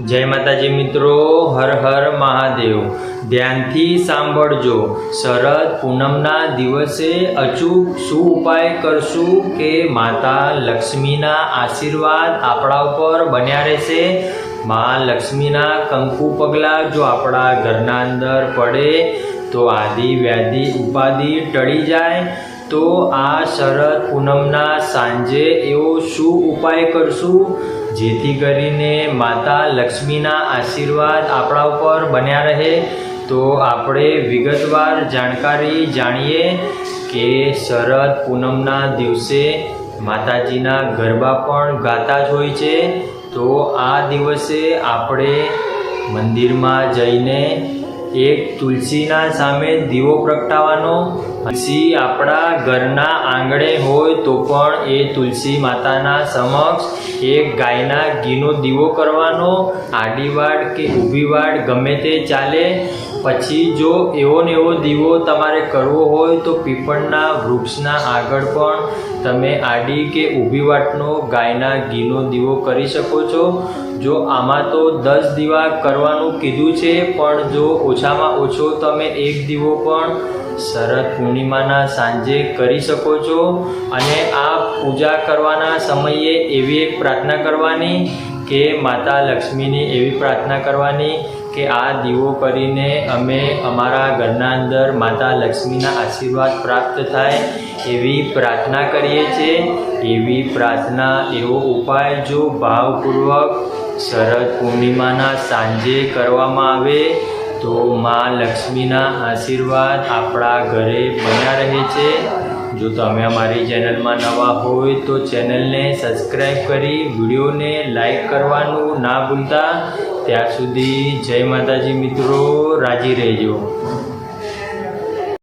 જય માતાજી મિત્રો, હર હર મહાદેવ. ધ્યાનથી સાંભળજો. શરદ પૂનમના દિવસે અચૂક શું ઉપાય કરશું કે માતા લક્ષ્મીના આશીર્વાદ આપણા ઉપર બન્યા રહેશે? મા લક્ષ્મીના કંકુ પગલાં જો આપણા ઘરના અંદર પડે, તો આદિ વ્યાધિ ઉપાધિ ટળી જાય. તો આ શરદ પૂનમના સાંજે એવો શું ઉપાય કરશું? જેથી કરીને માતા લક્ષ્મીના આશીર્વાદ આપણા ઉપર બન્યા રહે. તો આપણે વિગતવાર જાણકારી જાણીએ કે શરદ પૂનમના દિવસે માતાજીના ગરબા પણ ગાતા જ હોય છે. તો આ દિવસે આપણે મંદિરમાં જઈને એક તુલસીના સામે દીવો પ્રગટાવવાનો તુલસી આપણા ઘરના આંગણે હોય તો પણ એ તુલસી માતાના સમક્ષ એક ગાયના ઘીનો દીવો કરવાનો. આડી વાડ કે ઊભી વાડ ગમે તે ચાલે. પછી જો એવો ને એવો દીવો તમારે કરવો હોય તો પીપળના વૃક્ષના આગળ પણ તમે આડી કે ઊભી વાટનો ગાયના ઘીનો દીવો કરી શકો છો. જો આમાં તો દસ દીવા કરવાનું કીધું છે, પણ જો ઓછામાં ઓછો તમે એક દીવો પણ શરદ પૂર્ણિમાના સાંજે કરી શકો છો. અને આ પૂજા કરવાના સમયે એવી એક પ્રાર્થના કરવાની કે માતા લક્ષ્મીની એવી પ્રાર્થના કરવાની કે આ દીવો કરીને અમે અમારા ઘરના અંદર માતા લક્ષ્મીના આશીર્વાદ પ્રાપ્ત થાય એવી પ્રાર્થના કરીએ છીએ. એવી પ્રાર્થના એવો ઉપાય જો ભાવપૂર્વક શરદ પૂર્ણિમાના સાંજે કરવામાં આવે તો મા લક્ષ્મીના આશીર્વાદ આપણા ઘરે બન્યા રહે છે. જો તમે અમારી ચેનલમાં નવા હોય તો ચેનલને સબસ્ક્રાઈબ કરી વિડીયોને લાઈક કરવાનું ના ભૂલતા. ત્યાં સુધી જય માતાજી મિત્રો રાજી રહેજો.